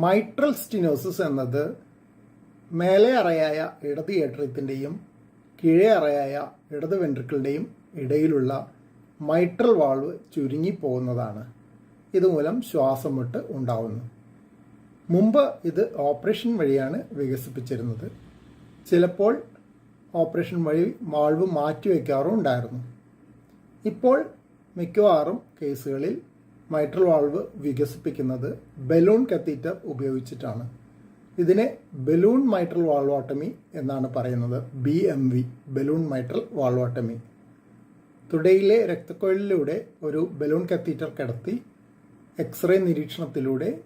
Mitral stenosis എന്നത് മേലെ അറയായ ഇടത് ഏട്രിയത്തിന്റെയും കീഴേ അറയായ ഇടത് വെൻട്രിക്കിളിന്റെയും ഇടയിലുള്ള മൈട്രൽ വാൾവ് ചുരുങ്ങിപ്പോകുന്നതാണ്. ഇതുമൂലം ശ്വാസം മുട്ട് ഉണ്ടാവുന്നു. മുമ്പ് ഇത് ഓപ്പറേഷൻ വഴിയാണ് വികസിപ്പിച്ചിരുന്നത്. ചിലപ്പോൾ ഓപ്പറേഷൻ വഴി വാൾവ് മാറ്റിവെക്കാറും ഉണ്ടായിരുന്നു. ഇപ്പോൾ മിക്കവാറും കേസുകളിൽ മൈട്രൽ വാൾവ് വികസിപ്പിക്കുന്നത് ബലൂൺ കത്തീറ്റർ ഉപയോഗിച്ചിട്ടാണ്. ഇതിനെ ബലൂൺ മൈട്രൽ വാൾവാട്ടമി എന്നാണ് പറയുന്നത്. B M V balloon mitral valvotomy. തുടയിലെ രക്തക്കൊഴലിലൂടെ ഒരു ബലൂൺ കത്തീറ്റർ കിടത്തി എക്സ്റേ നിരീക്ഷണത്തിലൂടെ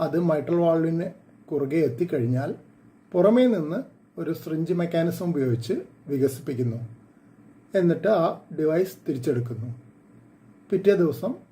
അത് മൈട്രൽ വാൾവിന് കുറുകെ എത്തിക്കഴിഞ്ഞാൽ പുറമേ നിന്ന് ഒരു സ്രിഞ്ച് മെക്കാനിസം ഉപയോഗിച്ച് വികസിപ്പിക്കുന്നു. എന്നിട്ട് ആ ഡിവൈസ് തിരിച്ചെടുക്കുന്നു. പിറ്റേ ദിവസം